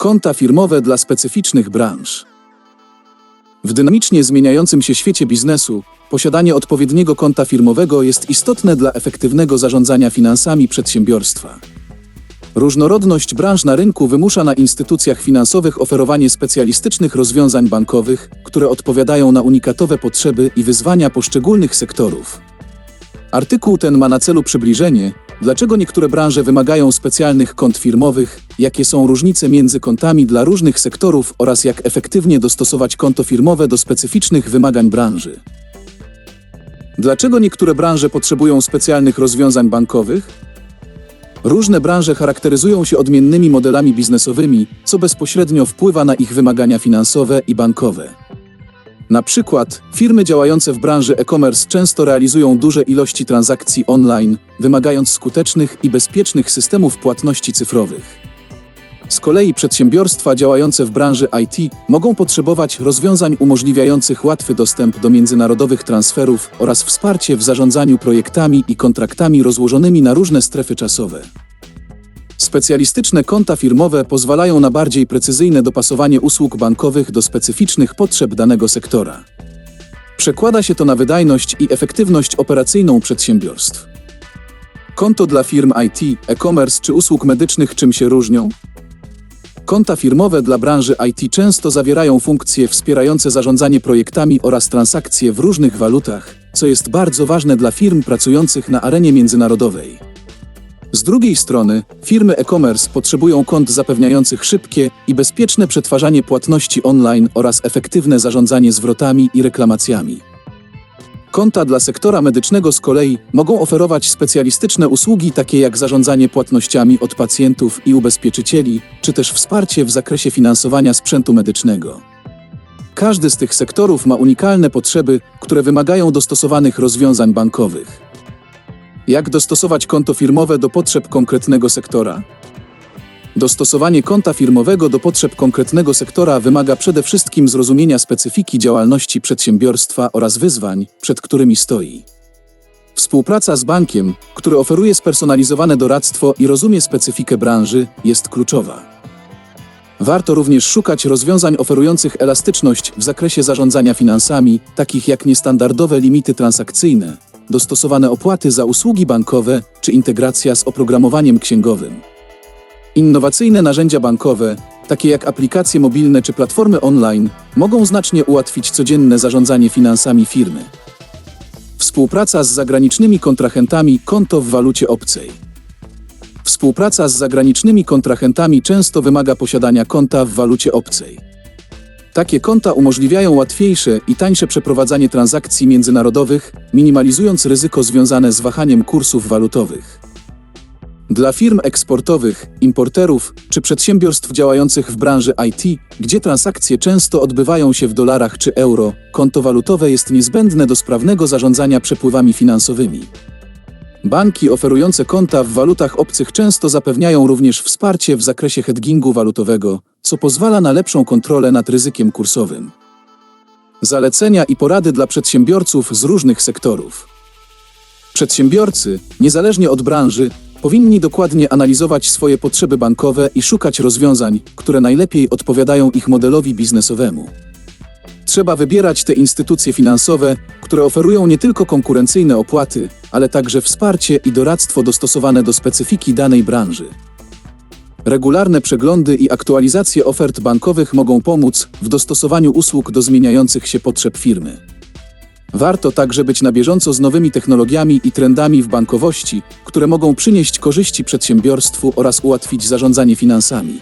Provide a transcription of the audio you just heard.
Konta firmowe dla specyficznych branż. W dynamicznie zmieniającym się świecie biznesu, posiadanie odpowiedniego konta firmowego jest istotne dla efektywnego zarządzania finansami przedsiębiorstwa. Różnorodność branż na rynku wymusza na instytucjach finansowych oferowanie specjalistycznych rozwiązań bankowych, które odpowiadają na unikatowe potrzeby i wyzwania poszczególnych sektorów. Artykuł ten ma na celu przybliżenie, dlaczego niektóre branże wymagają specjalnych kont firmowych, jakie są różnice między kontami dla różnych sektorów oraz jak efektywnie dostosować konto firmowe do specyficznych wymagań branży. Dlaczego niektóre branże potrzebują specjalnych rozwiązań bankowych? Różne branże charakteryzują się odmiennymi modelami biznesowymi, co bezpośrednio wpływa na ich wymagania finansowe i bankowe. Na przykład, firmy działające w branży e-commerce często realizują duże ilości transakcji online, wymagając skutecznych i bezpiecznych systemów płatności cyfrowych. Z kolei przedsiębiorstwa działające w branży IT mogą potrzebować rozwiązań umożliwiających łatwy dostęp do międzynarodowych transferów oraz wsparcie w zarządzaniu projektami i kontraktami rozłożonymi na różne strefy czasowe. Specjalistyczne konta firmowe pozwalają na bardziej precyzyjne dopasowanie usług bankowych do specyficznych potrzeb danego sektora. Przekłada się to na wydajność i efektywność operacyjną przedsiębiorstw. Konto dla firm IT, e-commerce czy usług medycznych czym się różnią? Konta firmowe dla branży IT często zawierają funkcje wspierające zarządzanie projektami oraz transakcje w różnych walutach, co jest bardzo ważne dla firm pracujących na arenie międzynarodowej. Z drugiej strony, firmy e-commerce potrzebują kont zapewniających szybkie i bezpieczne przetwarzanie płatności online oraz efektywne zarządzanie zwrotami i reklamacjami. Konta dla sektora medycznego z kolei mogą oferować specjalistyczne usługi takie jak zarządzanie płatnościami od pacjentów i ubezpieczycieli, czy też wsparcie w zakresie finansowania sprzętu medycznego. Każdy z tych sektorów ma unikalne potrzeby, które wymagają dostosowanych rozwiązań bankowych. Jak dostosować konto firmowe do potrzeb konkretnego sektora? Dostosowanie konta firmowego do potrzeb konkretnego sektora wymaga przede wszystkim zrozumienia specyfiki działalności przedsiębiorstwa oraz wyzwań, przed którymi stoi. Współpraca z bankiem, który oferuje spersonalizowane doradztwo i rozumie specyfikę branży, jest kluczowa. Warto również szukać rozwiązań oferujących elastyczność w zakresie zarządzania finansami, takich jak niestandardowe limity transakcyjne, dostosowane opłaty za usługi bankowe czy integracja z oprogramowaniem księgowym. Innowacyjne narzędzia bankowe, takie jak aplikacje mobilne czy platformy online, mogą znacznie ułatwić codzienne zarządzanie finansami firmy. Współpraca z zagranicznymi kontrahentami konto w walucie obcej. Współpraca z zagranicznymi kontrahentami często wymaga posiadania konta w walucie obcej. Takie konta umożliwiają łatwiejsze i tańsze przeprowadzanie transakcji międzynarodowych, minimalizując ryzyko związane z wahaniem kursów walutowych. Dla firm eksportowych, importerów czy przedsiębiorstw działających w branży IT, gdzie transakcje często odbywają się w dolarach czy euro, konto walutowe jest niezbędne do sprawnego zarządzania przepływami finansowymi. Banki oferujące konta w walutach obcych często zapewniają również wsparcie w zakresie hedgingu walutowego, co pozwala na lepszą kontrolę nad ryzykiem kursowym. Zalecenia i porady dla przedsiębiorców z różnych sektorów. Przedsiębiorcy, niezależnie od branży, powinni dokładnie analizować swoje potrzeby bankowe i szukać rozwiązań, które najlepiej odpowiadają ich modelowi biznesowemu. Trzeba wybierać te instytucje finansowe, które oferują nie tylko konkurencyjne opłaty, ale także wsparcie i doradztwo dostosowane do specyfiki danej branży. Regularne przeglądy i aktualizacje ofert bankowych mogą pomóc w dostosowaniu usług do zmieniających się potrzeb firmy. Warto także być na bieżąco z nowymi technologiami i trendami w bankowości, które mogą przynieść korzyści przedsiębiorstwu oraz ułatwić zarządzanie finansami.